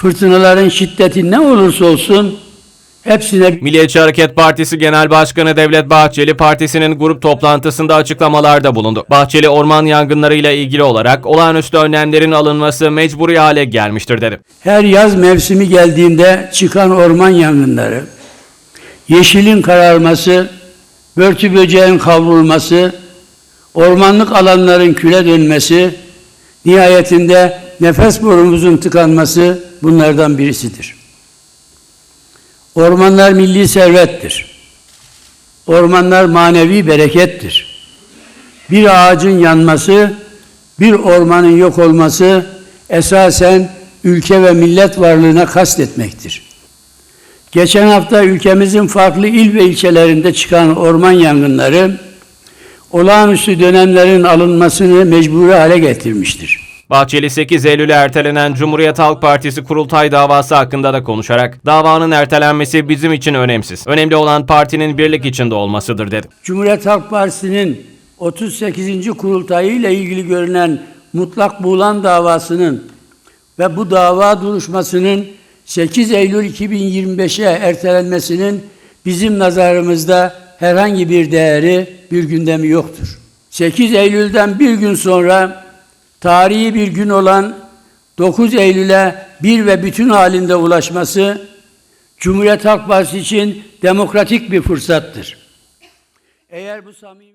Fırtınaların şiddeti ne olursa olsun hepsine Milliyetçi Hareket Partisi Genel Başkanı Devlet Bahçeli partisinin grup toplantısında açıklamalarda bulundu. Bahçeli orman yangınlarıyla ilgili olarak olağanüstü önlemlerin alınması mecburi hale gelmiştir dedi. her yaz mevsimi geldiğinde çıkan orman yangınları, yeşilin kararması, börtü böceğin kavrulması, ormanlık alanların küle dönmesi, nihayetinde nefes borumuzun tıkanması bunlardan birisidir. Ormanlar milli servettir. Ormanlar manevi berekettir. Bir ağacın yanması, bir ormanın yok olması esasen ülke ve millet varlığına kastetmektir. Geçen hafta ülkemizin farklı il ve ilçelerinde çıkan orman yangınları olağanüstü dönemlerin alınmasını mecburi hale getirmiştir. Bahçeli 8 Eylül'e ertelenen Cumhuriyet Halk Partisi kurultay davası hakkında da konuşarak davanın ertelenmesi bizim için önemsiz. Önemli olan partinin birlik içinde olmasıdır dedi. Cumhuriyet Halk Partisi'nin 38. kurultayı ile ilgili görülen mutlak buğulan davasının ve bu dava duruşmasının 8 Eylül 2025'e ertelenmesinin bizim nazarımızda herhangi bir değeri, bir gündemi yoktur. 8 Eylül'den bir gün sonra tarihi bir gün olan 9 Eylül'e bir ve bütün halinde ulaşması Cumhuriyet Halk Partisi için demokratik bir fırsattır. Eğer bu samimi